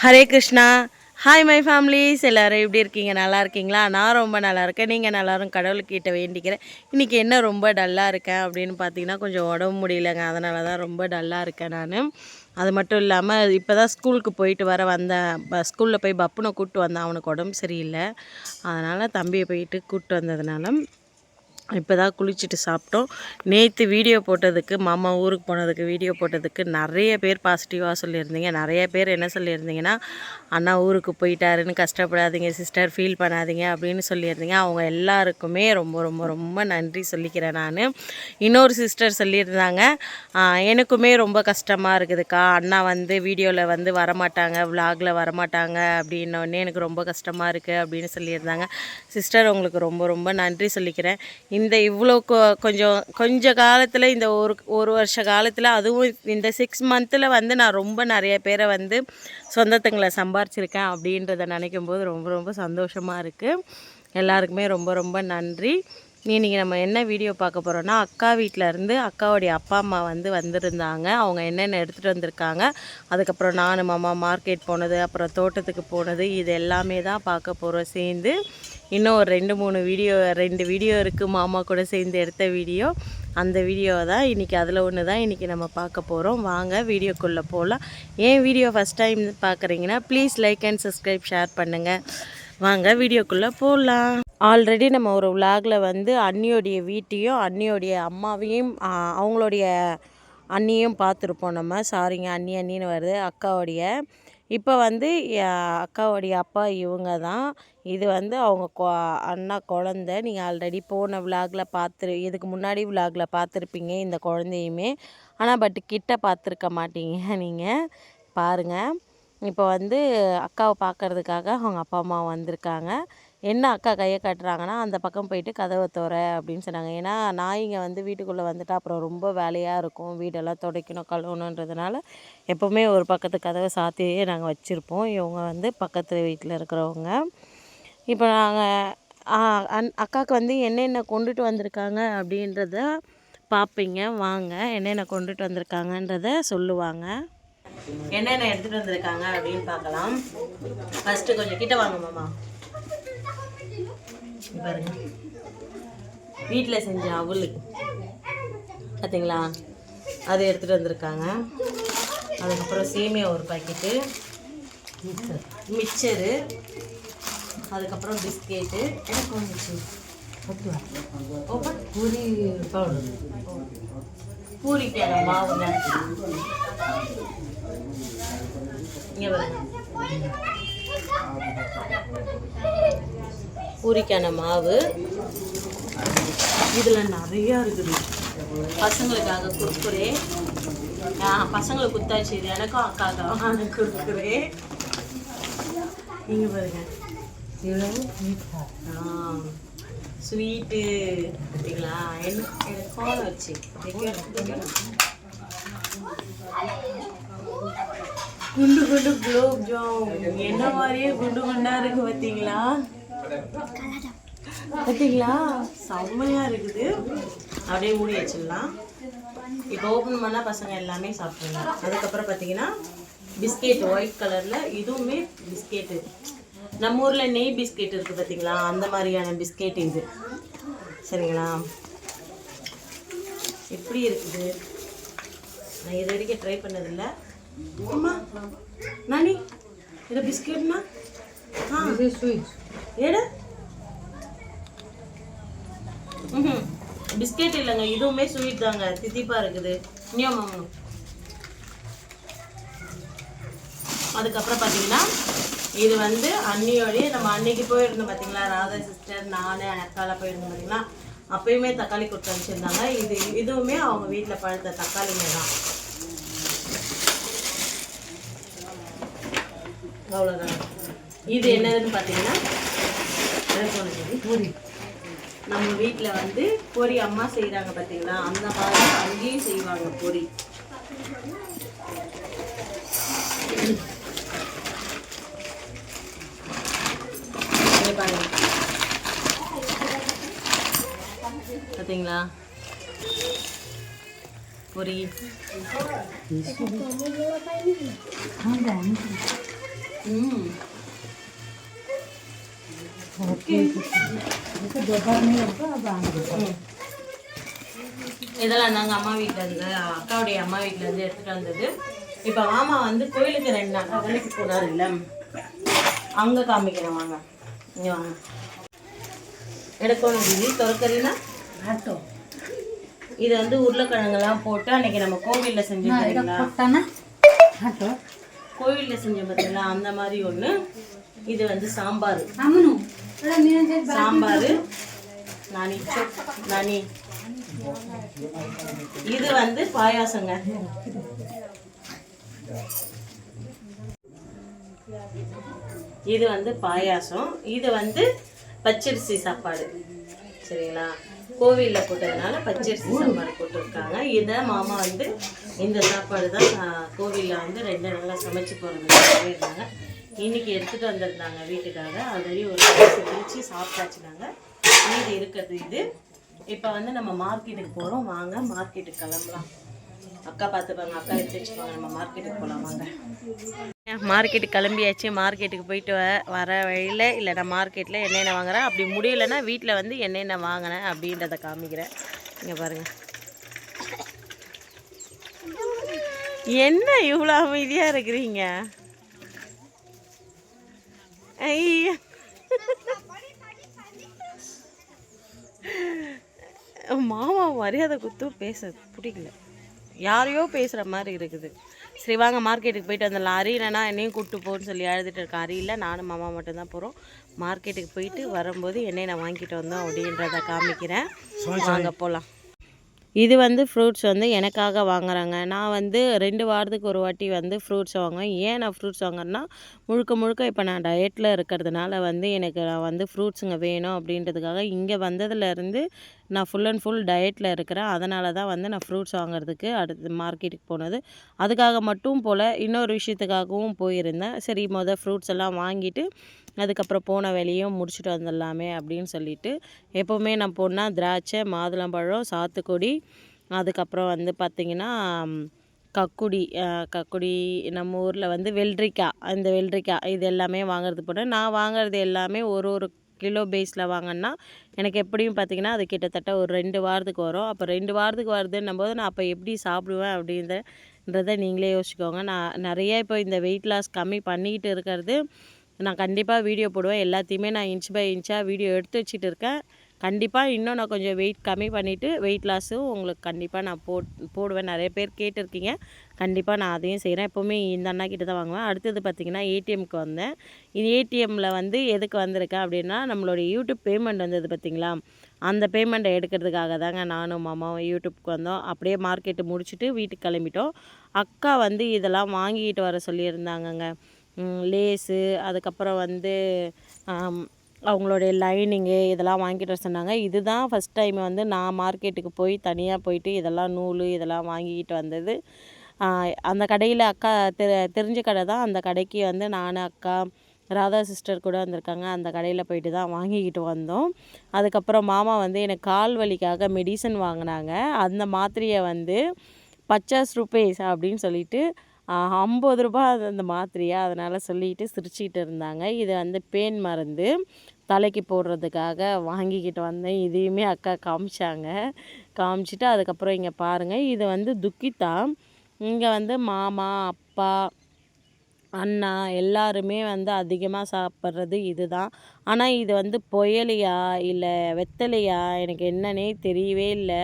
Hare Krishna. Hi my families எல்லோரும் எப்படி இருக்கீங்க? நல்லா இருக்கீங்களா? நான் ரொம்ப நல்லா இருக்கேன். நீங்கள் எல்லாரும் கடவுள்கிட்ட வேண்டிக்கிறேன். இன்றைக்கி என்ன ரொம்ப டல்லாக இருக்கேன் அப்படின்னு பார்த்தீங்கன்னா கொஞ்சம் உடம்பு முடியலங்க. அதனால தான் ரொம்ப டல்லாக இருக்கேன் நான். அது மட்டும் இல்லாமல் இப்போ தான் ஸ்கூலுக்கு போயிட்டு வர வந்தேன். ப ஸ்கூலில் போய் பப்புனை கூப்பிட்டு வந்தேன். அவனுக்கு உடம்பு சரியில்லை. அதனால் தம்பியை போயிட்டு கூப்பிட்டு வந்ததுனால இப்போ தான் குளிச்சுட்டு சாப்பிட்டோம். நேற்று வீடியோ போட்டதுக்கு மாமா ஊருக்கு போனதுக்கு வீடியோ போட்டதுக்கு நிறைய பேர் பாசிட்டிவாக சொல்லியிருந்தீங்க. நிறைய பேர் என்ன சொல்லியிருந்தீங்கன்னா அண்ணா ஊருக்கு போயிட்டாருன்னு கஷ்டப்படாதீங்க சிஸ்டர் ஃபீல் பண்ணாதீங்க அப்படின்னு சொல்லியிருந்தீங்க. அவங்க எல்லாருக்குமே ரொம்ப ரொம்ப ரொம்ப நன்றி சொல்லிக்கிறேன் நான். இன்னொரு சிஸ்டர் சொல்லியிருந்தாங்க எனக்குமே ரொம்ப கஷ்டமாக இருக்குதுக்கா. அண்ணா வந்து வீடியோவில் வந்து வரமாட்டாங்க விலாகில் வரமாட்டாங்க அப்படின்னோடனே எனக்கு ரொம்ப கஷ்டமாக இருக்குது அப்படின்னு சொல்லியிருந்தாங்க. சிஸ்டர் உங்களுக்கு ரொம்ப ரொம்ப நன்றி சொல்லிக்கிறேன். இந்த இவ்வளோ கொ- கொஞ்சம் கொஞ்ச காலத்தில் இந்த ஒரு ஒரு வருஷ காலத்தில் அதுவும் இந்த சிக்ஸ் மந்தில் வந்து நான் ரொம்ப நிறைய பேரை வந்து சொந்தத்துங்களை சம்பாரிச்சிருக்கேன் அப்படின்றத நினைக்கும் போது ரொம்ப ரொம்ப சந்தோஷமாக இருக்குது எல்லாருக்குமே ரொம்ப ரொம்ப நன்றி. இன்னைக்கு நம்ம என்ன வீடியோ பார்க்க போகிறோன்னா அக்கா வீட்டில் இருந்து அக்காவுடைய அப்பா அம்மா வந்து வந்திருந்தாங்க. அவங்க என்னென்ன எடுத்துகிட்டு வந்திருக்காங்க அதுக்கப்புறம் நான் மாமா மார்க்கெட் போனது அப்புறம் தோட்டத்துக்கு போனது இது எல்லாமே தான் பார்க்க போகிறோம் சேர்ந்து. இன்னும் ஒரு ரெண்டு மூணு வீடியோ ரெண்டு வீடியோ இருக்குது மாமா கூட சேர்ந்து எடுத்த வீடியோ அந்த வீடியோ தான் இன்றைக்கி அதில் ஒன்று தான் இன்றைக்கி நம்ம பார்க்க போகிறோம் வாங்க வீடியோக்குள்ளே போகலாம் ஏன் வீடியோ ஃபஸ்ட் டைம் பார்க்குறீங்கன்னா please like and subscribe share பண்ணுங்கள் வாங்க வீடியோக்குள்ளே போகலாம் ஆல்ரெடி நம்ம ஒரு விலாகில் வந்து அண்ணியோடைய வீட்டையும் அண்ணியோடைய அம்மாவையும் அவங்களுடைய அண்ணியும் பார்த்துருப்போம் நம்ம. சாரிங்க அண்ணி அண்ணின்னு வருது. அக்காவுடைய. இப்போ வந்து அக்காவுடைய அப்பா இவங்க தான் இது வந்து அவங்க கொ அண்ணா குழந்த. நீங்கள் ஆல்ரெடி போன விலாகில் பார்த்துரு இதுக்கு முன்னாடி விலாகில் பார்த்துருப்பீங்க இந்த குழந்தையுமே. ஆனால் பட் கிட்ட பார்த்துருக்க மாட்டீங்க நீங்கள் பாருங்கள் இப்போ வந்து அக்காவை பார்க்கறதுக்காக அவங்க அப்பா அம்மா வந்திருக்காங்க. என்ன அக்கா கையை காட்டுறாங்கன்னா அந்த பக்கம் போயிட்டு கதவை தோற அப்படின்னு சொன்னாங்க. ஏன்னா நாய்ங்க வந்து வீட்டுக்குள்ளே வந்துட்டா அப்புறம் ரொம்ப வேலையாக இருக்கும். வீடெல்லாம் துடைக்கணும் கழுவணுன்றதுனால எப்போவுமே ஒரு பக்கத்து கதவை சாத்தியே நாங்கள் வச்சுருப்போம். இவங்க வந்து பக்கத்து வீட்டில் இருக்கிறவங்க. இப்போ நாங்கள் அன் அக்காவுக்கு வந்து என்னென்ன கொண்டுட்டு வந்திருக்காங்க அப்படின்றத பார்ப்பீங்க வாங்க என்னென்ன கொண்டுட்டு வந்திருக்காங்கன்றத சொல்லுவாங்க. என்னென்ன எடுத்துகிட்டு வந்திருக்காங்க அப்படின்னு பார்க்கலாம். ஃபஸ்ட்டு கொஞ்சம் கிட்ட வாங்க மாமா. பாருங்க. வீட்டில் செஞ்ச அவல் பார்த்தீங்களா அது எடுத்துகிட்டு வந்திருக்காங்க. அதுக்கப்புறம் சேமியா ஒரு பாக்கெட்டு மிக்சரு. அதுக்கப்புறம் பிஸ்கெட்டு. எனக்கு வந்துச்சு. பூரி பவுடர் பூரிக்கான மாவுங்க இங்கே பூரிக்கான மாவு. இதில் நிறையா இருக்குது. பசங்களுக்காக குறுக்குறே பசங்களுக்கு குத்தாச்சு இது எனக்கும் அக்காக்கான குறுக்குறே இங்கே பாருங்க. ஸ்வீட்டு பார்த்தீங்களா? என்ன கோலம் வச்சு? குண்டு குண்டு குலோப் ஜாம். என்ன மாதிரியே குண்டு குண்டா இருக்கு பார்த்தீங்களா? பார்த்தீங்களா செம்மையாக இருக்குது. அப்படியே மூடி வச்சிடலாம். இப்போ ஓப்பன் பண்ணால் பசங்க எல்லாமே சாப்பிட்ருங்க அதுக்கப்புறம் பார்த்தீங்கன்னா பிஸ்கெட் ஒயிட் கலரில் இதுவுமே பிஸ்கெட்டு நம்ம ஊரில் நெய் பிஸ்கெட் இருக்குது பார்த்தீங்களா அந்த மாதிரியான பிஸ்கெட் இது. சரிங்களா? எப்படி இருக்குது? நான் இது வரைக்கும் ட்ரை பண்ணதில்லை. அம்மா நானி இது பிஸ்கெட்னா ஆ. எடு. ம் பிஸ்கெட் இல்லைங்க இதுவுமே ஸ்வீட் தாங்க. தித்திப்பாக இருக்குது. இன்னும் அதுக்கப்புறம் பார்த்தீங்கன்னா இது வந்து அன்னியோடைய நம்ம அன்னைக்கு போயிருந்தோம் பார்த்தீங்களா ராதா சிஸ்டர் நான் அக்கால போயிருந்தோம் பார்த்தீங்களா அப்பயுமே தக்காளி கொடுத்து அனுப்பிச்சிருந்தாங்க. இது இதுவுமே அவங்க வீட்டில் பழுத்த தக்காளிங்க தான். அவ்வளோதான் இது என்னதுன்னு பார்த்தீங்கன்னா அதான் சொன்னது நம்ம வீட்டில் வந்து பொரி அம்மா செய்கிறாங்க பார்த்தீங்களா அந்த மாதிரி அங்கேயும் செய்வாங்க பொரி. பார்த்தீங்களா பொரி. ம். இதெல்லாம் நாங்கள் அம்மா வீட்டில் இருந்து அக்காவுடைய அம்மா வீட்டில் இருந்து எடுத்துகிட்டு வந்தது. இப்போ மாமா வந்து கோயிலுக்கு ரெண்டு நாள் வேலைக்கு போனார் இல்லை. அங்கே காமிக்கிறேன் வாங்க. இங்கே வாங்க. எடுக்கணும் இது திறக்கறீங்கன்னா ஆட்டோ இது வந்து உருளைக்கிழங்கெல்லாம் போட்டு அன்னைக்கு நம்ம கோவிலில் செஞ்சோம் பார்த்தீங்களா ஆட்டோ. கோவிலில் செஞ்சோம் பார்த்தீங்களா அந்த மாதிரி ஒன்று இது வந்து சாம்பார். அம்மனு இல்லை நீ சாம்பார் நானி நானி. இது வந்து பாயாசங்க. இது வந்து பாயாசம். இது வந்து பச்சரிசி சாப்பாடு. சரிங்களா? கோவிலில் போட்டதுனால பச்சரிசி சாப்பாடு போட்டிருக்காங்க. இதை மாமா வந்து இந்த சாப்பாடு தான் கோவிலில் வந்து ரெண்டு நாளாக சமைச்சு போகிறதுக்காகவே இருந்தாங்க. இன்னைக்கு எடுத்துகிட்டு வந்திருந்தாங்க வீட்டுக்காக. ஆல்ரெடி ஒரு பரிசு பிரித்து சாப்பிட்டாச்சுனாங்க மீதி இருக்கிறது இது. இப்போ வந்து நம்ம மார்க்கெட்டுக்கு போகிறோம் வாங்க மார்க்கெட்டுக்கு கிளம்பலாம். அக்கா பார்த்துப்பாங்க அக்கா எடுத்து வச்சுப்பாங்க. நம்ம மார்க்கெட்டுக்கு போகலாம் வாங்க. மார்க்கெட்டுக்கு கிளம்பியாச்சு. மார்க்கெட்டுக்கு போயிட்டு வ வர வழியில் இல்லை நான் மார்க்கெட்டில் என்னென்ன வாங்குறேன் அப்படி முடியலன்னா வீட்டில் வந்து என்னென்ன வாங்கினேன் அப்படின்றத காமிக்கிறேன். இங்கே பாருங்கள் என்ன இவ்வளோ அமைதியாக இருக்கிறீங்க? மாமா மரியாதை குத்து பேச பிடிக்கல. யாரையோ பேசுகிற மாதிரி இருக்குது. சரி வாங்க மார்க்கெட்டுக்கு போயிட்டு வந்துடலாம் அரி இல்லைனா என்னையும் கூப்பிட்டு போன்னு சொல்லி அழுதுட்டு இருக்கேன் அரி இல்லை. நானும் மாமா மட்டும்தான் போகிறோம் மார்க்கெட்டுக்கு போயிட்டு வரும்போது என்னென்ன வாங்கிட்டு வந்தோம் அப்படின்றத காமிக்கிறேன். வாங்க போகலாம் இது வந்து ஃப்ரூட்ஸ் வந்து எனக்காக வாங்குறாங்க. நான் வந்து ரெண்டு வாரத்துக்கு ஒரு வாட்டி வந்து ஃப்ரூட்ஸ் வாங்குவேன். ஏன் நான் ஃப்ரூட்ஸ் வாங்குறேன்னா முழுக்க முழுக்க இப்போ நான் டயட்டில் இருக்கிறதுனால வந்து எனக்கு நான் வந்து ஃப்ரூட்ஸுங்க வேணும் அப்படின்றதுக்காக இங்கே வந்ததுலேருந்து நான் ஃபுல் அண்ட் ஃபுல் டயட்டில் இருக்கிறேன். அதனால தான் வந்து நான் ஃப்ரூட்ஸ் வாங்குறதுக்கு அடுத்து மார்க்கெட்டுக்கு போனது. அதுக்காக மட்டும் போல் இன்னொரு விஷயத்துக்காகவும் போயிருந்தேன். சரி மொதல் ஃப்ரூட்ஸ் எல்லாம் வாங்கிட்டு அதுக்கப்புறம் போன வேலையும் முடிச்சுட்டு வந்துடலாமே அப்படின்னு சொல்லிட்டு எப்போவுமே நான் போனால் திராட்சை மாதுளம்பழம் சாத்துக்குடி அதுக்கப்புறம் வந்து பார்த்திங்கன்னா கக்குடி கக்குடி நம்ம ஊரில் வந்து வெள்ளரிக்காய் அந்த வெள்ளரிக்காய் இது எல்லாமே வாங்குறது போனேன் நான் வாங்குறது எல்லாமே ஒரு ஒரு கிலோ பேஸில் வாங்கினா எனக்கு எப்படியும் பார்த்திங்கன்னா அது கிட்டத்தட்ட ஒரு ரெண்டு வாரத்துக்கு வரும். அப்போ ரெண்டு வாரத்துக்கு வருதுன்னும் போது நான் அப்போ எப்படி சாப்பிடுவேன் அப்படின்றத நீங்களே யோசிச்சுக்கோங்க. நான் நிறைய இப்போ இந்த வெயிட் லாஸ் கம்மி பண்ணிக்கிட்டு இருக்கிறது. நான் கண்டிப்பாக வீடியோ போடுவேன். எல்லாத்தையுமே நான் இன்ச் பை இன்ச்சாக வீடியோ எடுத்து வச்சுட்டு இருக்கேன். கண்டிப்பாக இன்னும் நான் கொஞ்சம் வெயிட் கம்மி பண்ணிவிட்டு வெயிட் லாஸும் உங்களுக்கு கண்டிப்பாக நான் போட் போடுவேன். நிறைய பேர் கேட்டிருக்கீங்க. கண்டிப்பாக நான் அதையும் செய்கிறேன் எப்போவுமே இந்த அண்ணா கிட்ட தான் வாங்குவேன். அடுத்தது பார்த்திங்கன்னா ஏடிஎம்க்கு வந்தேன். இது ஏடிஎம்மில் வந்து எதுக்கு வந்திருக்கேன் அப்படின்னா நம்மளுடைய யூடியூப் பேமெண்ட் வந்தது பார்த்திங்களா அந்த பேமெண்ட்டை எடுக்கிறதுக்காக தாங்க நானும் மாமாவும் யூடியூப்க்கு வந்தோம். அப்படியே மார்க்கெட்டு முடிச்சுட்டு வீட்டுக்கு கிளம்பிட்டோம். அக்கா வந்து இதெல்லாம் வாங்கிக்கிட்டு வர சொல்லியிருந்தாங்கங்க. லேஸு அதுக்கப்புறம் வந்து அவங்களுடைய லைனிங்கு இதெல்லாம் வாங்கிட்டு வர சொன்னாங்க. இதுதான் ஃபஸ்ட் டைம் வந்து நான் மார்க்கெட்டுக்கு போய் தனியாக போயிட்டு இதெல்லாம் நூல் இதெல்லாம் வாங்கிக்கிட்டு வந்தது. அந்த கடையில் அக்கா தெ தெரிஞ்ச கடை தான். அந்த கடைக்கு வந்து நான் அக்கா ராதா சிஸ்டர் கூட வந்திருக்காங்க. அந்த கடையில் போயிட்டு தான் வாங்கிக்கிட்டு வந்தோம். அதுக்கப்புறம் மாமா வந்து எனக்கு கால் வலிக்காக மெடிசன் வாங்கினாங்க. அந்த மாத்திரையை வந்து பச்சாஸ் ருபேஸ் அப்படின்னு சொல்லிட்டு ஐம்பது ரூபா அந்த மாத்திரையா? அதனால் சொல்லிட்டு சிரிச்சிக்கிட்டு இருந்தாங்க. இது வந்து பேன் மருந்து. தலைக்கு போடுறதுக்காக வாங்கிக்கிட்டு வந்தேன். இதையுமே அக்கா காமிச்சாங்க. காமிச்சிட்டு அதுக்கப்புறம் இங்கே பாருங்கள் இது வந்து துக்கித்தான் இங்கே வந்து மாமா அப்பா அண்ணா எல்லாருமே வந்து அதிகமாக சாப்பிட்றது இது தான் ஆனால் இது வந்து புயலியா இல்லை வெத்தலையா? எனக்கு என்னன்னே தெரியவே இல்லை.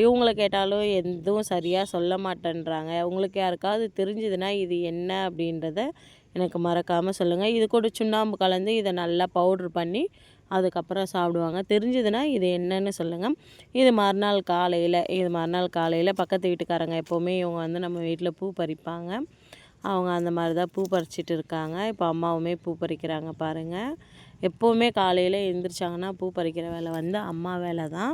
இவங்கள கேட்டாலும் எதுவும் சரியாக சொல்ல மாட்டேன்றாங்க. உங்களுக்கு யாருக்காவது தெரிஞ்சதுன்னா இது என்ன அப்படின்றத எனக்கு மறக்காமல் சொல்லுங்கள் இது கூட சுண்ணாம்பு கலந்து இதை நல்லா பவுட்ரு பண்ணி அதுக்கப்புறம் சாப்பிடுவாங்க. தெரிஞ்சதுன்னா இது என்னன்னு சொல்லுங்கள் இது மறுநாள் காலையில் இது மறுநாள் காலையில் பக்கத்து வீட்டுக்காரங்க எப்போவுமே இவங்க வந்து நம்ம வீட்டில் பூ பறிப்பாங்க. அவங்க அந்த மாதிரி தான் பூ பறிச்சிட்டு இருக்காங்க. இப்போ அம்மாவுமே பூ பறிக்கிறாங்க பாருங்கள் எப்போவுமே காலையில் எழுந்திரிச்சாங்கன்னா பூ பறிக்கிற வேலை வந்து அம்மா வேலை தான்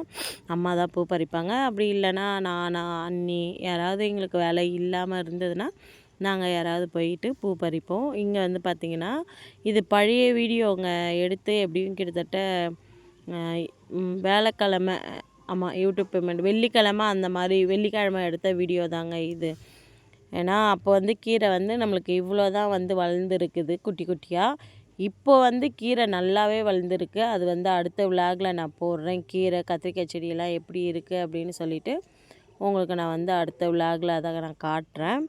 அம்மா தான் பூ பறிப்பாங்க. அப்படி இல்லைன்னா நான் அண்ணி யாராவது எங்களுக்கு வேலை இல்லாமல் இருந்ததுன்னா நாங்கள் யாராவது போயிட்டு பூ பறிப்போம். இங்கே வந்து பார்த்திங்கன்னா இது பழைய வீடியோங்க எடுத்து எப்படியும் கிட்டத்தட்ட வேலைக்கிழமை ஆமாம் யூடியூப் பேமெண்ட் வெள்ளிக்கிழமை அந்த மாதிரி வெள்ளிக்கிழமை எடுத்த வீடியோ தாங்க இது. ஏன்னா அப்போ வந்து கீரை வந்து நம்மளுக்கு இவ்வளோ தான் வந்து வளர்ந்துருக்குது குட்டி குட்டியாக இப்போ வந்து கீரை நல்லாவே வளர்ந்துருக்கு. அது வந்து அடுத்த விளாகில் நான் போடுறேன். கீரை கத்திரிக்காய் செடியெல்லாம் எப்படி இருக்குது அப்படின்னு சொல்லிட்டு உங்களுக்கு நான் வந்து அடுத்த விளாகில் அதை நான் காட்டுறேன்.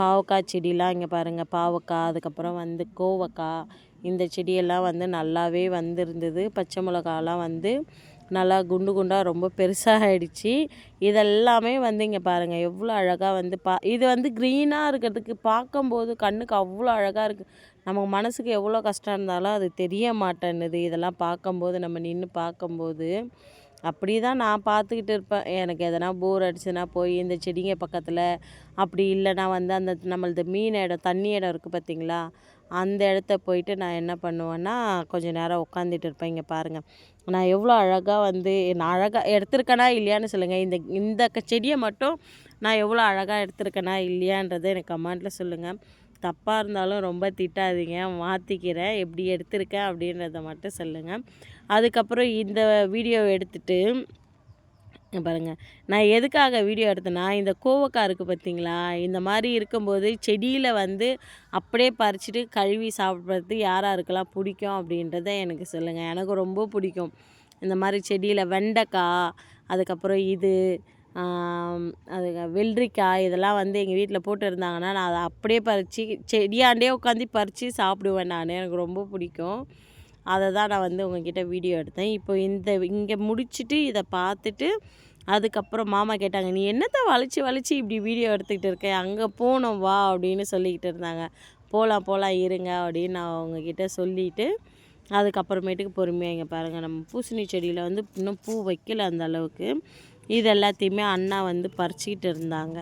பாவக்காய் செடியெலாம் இங்கே பாருங்கள் பாவக்காய் அதுக்கப்புறம் வந்து கோவக்காய் இந்த செடியெல்லாம் வந்து நல்லாவே வந்திருந்தது. பச்சை மிளகாலாம் வந்து நல்லா குண்டு குண்டாக ரொம்ப பெருசாக ஆகிடுச்சி இதெல்லாமே வந்து இங்கே பாருங்கள் எவ்வளோ அழகாக வந்து பா இது வந்து க்ரீனாக இருக்கிறதுக்கு பார்க்கும்போது கண்ணுக்கு அவ்வளோ அழகாக இருக்குது நமக்கு மனசுக்கு எவ்வளோ கஷ்டம் இருந்தாலும் அது தெரிய மாட்டேன்னுது. இதெல்லாம் பார்க்கும்போது நம்ம நின்று பார்க்கும்போது. அப்படி தான் நான் பார்த்துக்கிட்டு இருப்பேன். எனக்கு எதனா போர் அடிச்சுன்னா போய் இந்த செடிங்க பக்கத்தில் அப்படி இல்லைன்னா வந்து அந்த நம்மளது மீன் இடம் தண்ணி இடம் இருக்குது பார்த்தீங்களா? அந்த இடத்த போயிட்டு நான் என்ன பண்ணுவேன்னா கொஞ்சம் நேரம் உட்காந்துட்டு இருப்பேன். இங்கே பாருங்கள் நான் எவ்வளோ அழகாக வந்து நான் அழகாக எடுத்திருக்கேனா இல்லையான்னு சொல்லுங்கள் இந்த இந்த க- செடியை மட்டும் நான் எவ்வளோ அழகாக எடுத்திருக்கேனா இல்லையான்றதை எனக்கு கமெண்ட்டில் சொல்லுங்கள் தப்பாக இருந்தாலும் ரொம்ப திட்டாதீங்க. மாற்றிக்கிறேன் எப்படி எடுத்திருக்கேன் அப்படின்றத மட்டும் சொல்லுங்கள் அதுக்கப்புறம் இந்த வீடியோ எடுத்துட்டு பாருங்கள் நான் எதுக்காக வீடியோ எடுத்தேன்னா இந்த கோவக்காய் இருக்குது பார்த்தீங்களா இந்த மாதிரி இருக்கும்போது செடியில் வந்து அப்படியே பறிச்சுட்டு கழுவி சாப்பிட்றது யார் யாருக்கெல்லாம் பிடிக்கும் அப்படின்றத எனக்கு சொல்லுங்கள் எனக்கு ரொம்ப பிடிக்கும். இந்த மாதிரி செடியில் வெண்டைக்காய் அதுக்கப்புறம் இது அது வெள்ளரிக்காய் இதெல்லாம் வந்து எங்கள் வீட்டில் போட்டு இருந்தாங்கன்னா நான் அதை அப்படியே பறித்து செடியாண்டே உட்காந்து பறித்து சாப்பிடுவேன் நான். எனக்கு ரொம்ப பிடிக்கும். அதை தான் நான் வந்து உங்ககிட்ட வீடியோ எடுத்தேன். இப்போ இந்த இங்கே முடிச்சுட்டு இதை பார்த்துட்டு அதுக்கப்புறம் மாமா கேட்டாங்க நீ என்னத்தை வளைச்சி வளைச்சி இப்படி வீடியோ எடுத்துக்கிட்டு இருக்க? அங்கே போகணும் வா அப்படின்னு சொல்லிக்கிட்டு இருந்தாங்க. போகலாம் போகலாம் இருங்க அப்படின்னு நான் அவங்கக்கிட்ட சொல்லிவிட்டு அதுக்கப்புறமேட்டுக்கு பொறுமையாக இங்கே பாருங்கள் நம்ம பூசணி செடியில் வந்து இன்னும் பூ வைக்கல அந்த அளவுக்கு. இது எல்லாத்தையுமே அண்ணா வந்து பறிச்சிக்கிட்டு இருந்தாங்க.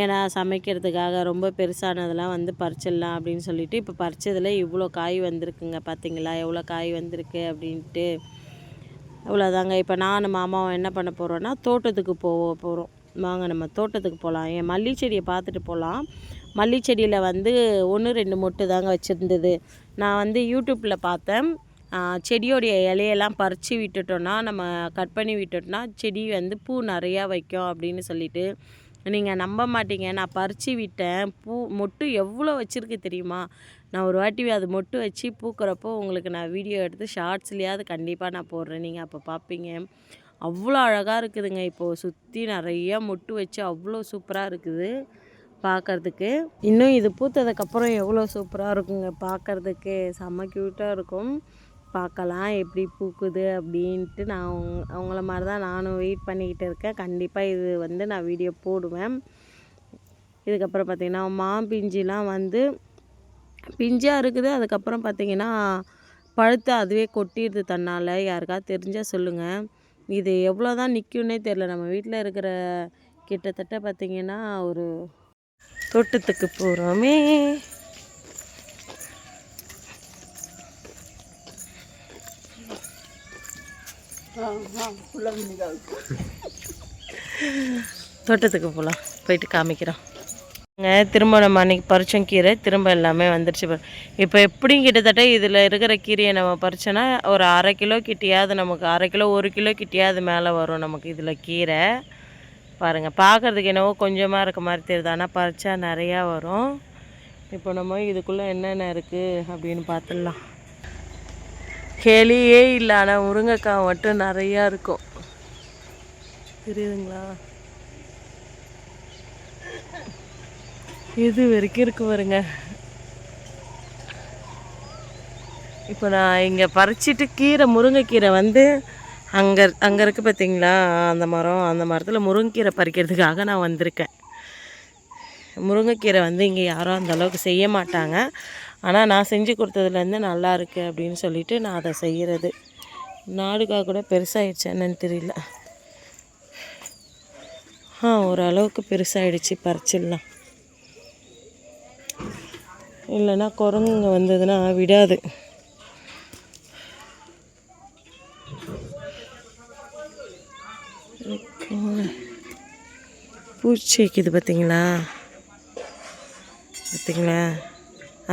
ஏன்னா சமைக்கிறதுக்காக ரொம்ப பெருசானதெல்லாம் வந்து பறிச்சிடலாம் அப்படின்னு சொல்லிட்டு இப்போ பறிச்சதில் இவ்வளோ காய் வந்திருக்குங்க பார்த்தீங்களா? எவ்வளோ காய் வந்திருக்கு அப்படின்ட்டு. இவ்வளோதாங்க இப்போ நான் மாமாவும் என்ன பண்ண போகிறோன்னா தோட்டத்துக்கு போக போகிறோம் வாங்க நம்ம தோட்டத்துக்கு போகலாம். என் மல்லி செடியை பார்த்துட்டு போகலாம். மல்லி செடியில் வந்து ஒன்று ரெண்டு மொட்டு தாங்க வச்சுருந்தது. நான் வந்து யூடியூப்பில் பார்த்தேன். செடியோடைய இலையெல்லாம் பறித்து விட்டுட்டோன்னா நம்ம கட் பண்ணி விட்டுட்டோம்னா செடி வந்து பூ நிறையா வைக்கும் அப்படின்னு சொல்லிட்டு நீங்கள் நம்ப மாட்டீங்க. நான் பறித்து விட்டேன். பூ மொட்டு எவ்வளோ வச்சுருக்கு தெரியுமா? நான் ஒரு வாட்டி அது மொட்டு வச்சு பூக்கிறப்போ உங்களுக்கு நான் வீடியோ எடுத்து ஷார்ட்ஸ்லேயாவது கண்டிப்பாக நான் போடுறேன். நீங்கள் அப்போ பார்ப்பீங்க அவ்வளோ அழகாக இருக்குதுங்க. இப்போது சுற்றி நிறையா மொட்டு வச்சு அவ்வளோ சூப்பராக இருக்குது பார்க்கறதுக்கு இன்னும் இது பூத்ததுக்கப்புறம் எவ்வளோ சூப்பராக இருக்குங்க பார்க்கறதுக்கு செம்ம க்யூட்டாக இருக்கும். பார்க்கலாம் எப்படி பூக்குது அப்படின்ட்டு நான் அவங்க அவங்கள மாதிரி தான் நானும் வெயிட் பண்ணிக்கிட்டு இருக்கேன். கண்டிப்பாக இது வந்து நான் வீடியோ போடுவேன். இதுக்கப்புறம் பார்த்திங்கன்னா மாம்பிஞ்சிலாம் வந்து பிஞ்சாக இருக்குது. அதுக்கப்புறம் பார்த்திங்கன்னா பழுத்து அதுவே கொட்டிடுது தன்னால். யாருக்காவது தெரிஞ்சால் சொல்லுங்கள் இது எவ்வளோ தான் நிற்கும்னே தெரில நம்ம வீட்டில் இருக்கிற கிட்டத்தட்ட பார்த்திங்கன்னா ஒரு தோட்டத்துக்கு போகிறோமே தோட்டத்துக்கு போகலாம் போயிட்டு காமிக்கிறோம். திரும்ப நம்ம அன்றைக்கி பறிச்சோம் கீரை திரும்ப எல்லாமே வந்துருச்சு. பாரு இப்போ எப்படியும் கிட்டத்தட்ட இதில் இருக்கிற கீரையை நம்ம பறிச்சோன்னா ஒரு அரை கிலோ கிட்டியாவது நமக்கு அரை கிலோ ஒரு கிலோ கிட்டியாவது மேலே வரும் நமக்கு இதில் கீரை. பாருங்கள் பார்க்குறதுக்கு என்னவோ கொஞ்சமாக இருக்க மாதிரி தெரியுது. ஆனால் பறிச்சா நிறையா வரும். இப்போ நம்ம இதுக்குள்ளே என்னென்ன இருக்குது அப்படின்னு பார்த்துடலாம். ஹெலியே இல்லை ஆனால் முருங்கைக்காய் மட்டும் நிறையா இருக்கும். தெரியுதுங்களா இது வரைக்கும் இருக்கு பாருங்க. இப்போ நான் இங்கே பறிச்சிட்டு கீரை முருங்கைக்கீரை வந்து அங்கே அங்கே இருக்குது பார்த்தீங்களா அந்த மரம் அந்த மரத்தில் முருங்கைக்கீரை பறிக்கிறதுக்காக நான் வந்திருக்கேன். முருங்கைக்கீரை வந்து இங்கே யாரும் அந்த அளவுக்கு செய்ய மாட்டாங்க. ஆனால் நான் செஞ்சு கொடுத்ததுலேருந்து நல்லா இருக்குது அப்படின்னு சொல்லிட்டு நான் அதை செய்கிறது நாடுக்காக கூட பெருசாகிடுச்சு என்னன்னு தெரியல. ஆ ஓரளவுக்கு பெருசாகிடுச்சு பறிச்சிடலாம். இல்லைன்னா குரங்குங்க வந்ததுன்னா விடாது. பூச்சி வைக்குது பார்த்தீங்களா பார்த்தீங்களா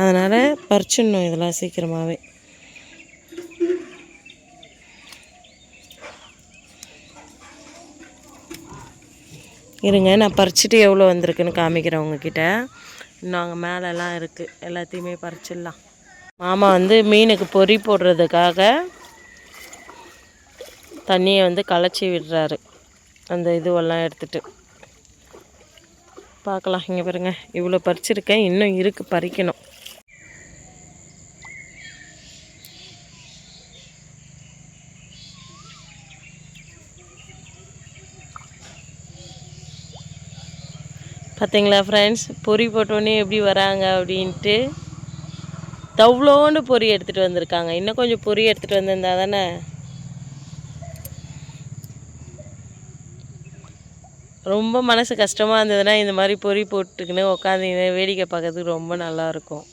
அதனால் பறிச்சிடணும் இதெல்லாம் சீக்கிரமாகவே இருங்க நான் பறிச்சுட்டு எவ்வளோ வந்திருக்குன்னு காமிக்கிறேன் உங்ககிட்ட. இன்னும் அங்கே மேலெல்லாம் இருக்குது எல்லாத்தையுமே பறிச்சிடலாம். மாமா வந்து மீனுக்கு பொறி போடுறதுக்காக தண்ணியை வந்து களைச்சி விடுறாரு. அந்த இதுவெல்லாம் எடுத்துகிட்டு பார்க்கலாம் இங்கே பாருங்கள் இவ்வளோ பறிச்சிருக்கேன். இன்னும் இருக்குது பறிக்கணும். பார்த்தீங்களா ஃப்ரெண்ட்ஸ் பொறி போட்டோன்னே எப்படி வராங்க அப்படின்ட்டு தவ்வளோண்டு பொறி எடுத்துகிட்டு வந்திருக்காங்க. இன்னும் கொஞ்சம் பொறி எடுத்துகிட்டு வந்திருந்தா தானே? ரொம்ப மனசு கஷ்டமாக இருந்ததுன்னா இந்த மாதிரி பொறி போட்டுக்கின்னு உட்காந்து வேடிக்கை பார்க்கறதுக்கு ரொம்ப நல்லாயிருக்கும்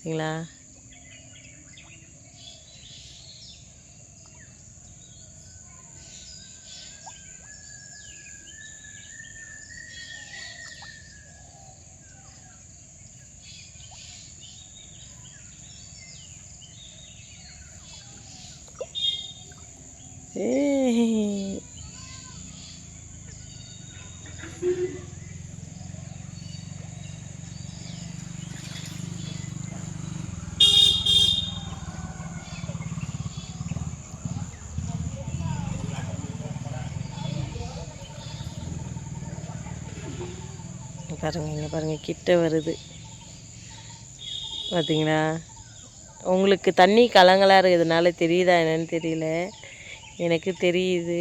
சரிங்களா? பாருங்கள் பாருங்க இங்கே பாருங்க கிட்ட வருது. பார்த்தீங்களா உங்களுக்கு தண்ணி கலங்களாக இருக்கிறதுனால தெரியுதா என்னன்னு தெரியல. எனக்கு தெரியுது.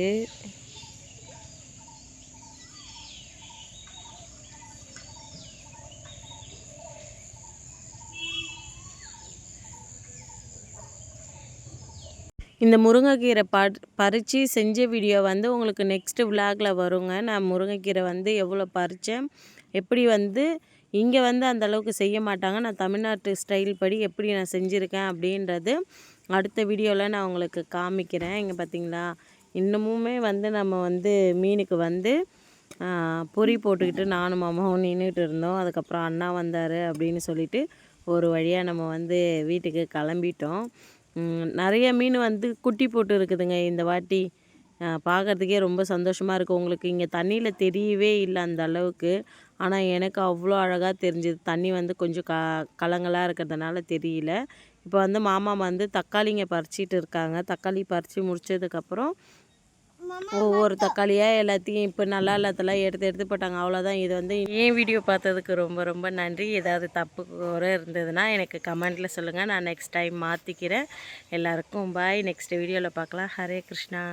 இந்த முருங்கைக்கீரை ப பறித்து செஞ்ச வீடியோ வந்து உங்களுக்கு நெக்ஸ்ட்டு விலாகில் வருங்க. நான் முருங்கைக்கீரை வந்து எவ்வளோ பறித்தேன் எப்படி வந்து இங்கே வந்து அந்த அளவுக்கு செய்ய மாட்டாங்க. நான் தமிழ்நாட்டு ஸ்டைல் படி எப்படி நான் செஞ்சுருக்கேன் அப்படின்றது அடுத்த வீடியோவில் நான் உங்களுக்கு காமிக்கிறேன். இங்கே பார்த்தீங்களா இன்னமுமே வந்து நம்ம வந்து மீனுக்கு வந்து பொறி போட்டுக்கிட்டு நானும் மாமாவும் நின்றுட்டு இருந்தோம். அதுக்கப்புறம் அண்ணா வந்தார் அப்படின்னு சொல்லிட்டு ஒரு வழியாக நம்ம வந்து வீட்டுக்கு கிளம்பிட்டோம். நிறைய மீன் வந்து குட்டி போட்டு இருக்குதுங்க. இந்த வாட்டி பார்க்குறதுக்கே ரொம்ப சந்தோஷமாக இருக்குது உங்களுக்கு இங்கே தண்ணியில் தெரியவே இல்லை அந்த அளவுக்கு. ஆனால் எனக்கு அவ்வளோ அழகாக தெரிஞ்சுது. தண்ணி வந்து கொஞ்சம் க கலங்கலாக இருக்கிறதுனால தெரியல. இப்போ வந்து மாமா வந்து தக்காளிங்க பறிச்சிட்டு இருக்காங்க. தக்காளி பறித்து முடித்ததுக்கப்புறம் ஒவ்வொரு தக்காளியாக எல்லாத்தையும் இப்போ நல்லா இல்லாதெல்லாம் எடுத்து எடுத்து போட்டாங்க. அவ்வளோதான் இது வந்து ஏன் வீடியோ பார்த்ததுக்கு ரொம்ப ரொம்ப நன்றி. ஏதாவது தப்பு குறை இருந்ததுன்னா எனக்கு கமெண்ட்டில் சொல்லுங்கள் நான் நெக்ஸ்ட் டைம் மாற்றிக்கிறேன் எல்லாருக்கும் பாய் நெக்ஸ்ட் வீடியோவில் பார்க்கலாம். ஹரே கிருஷ்ணா.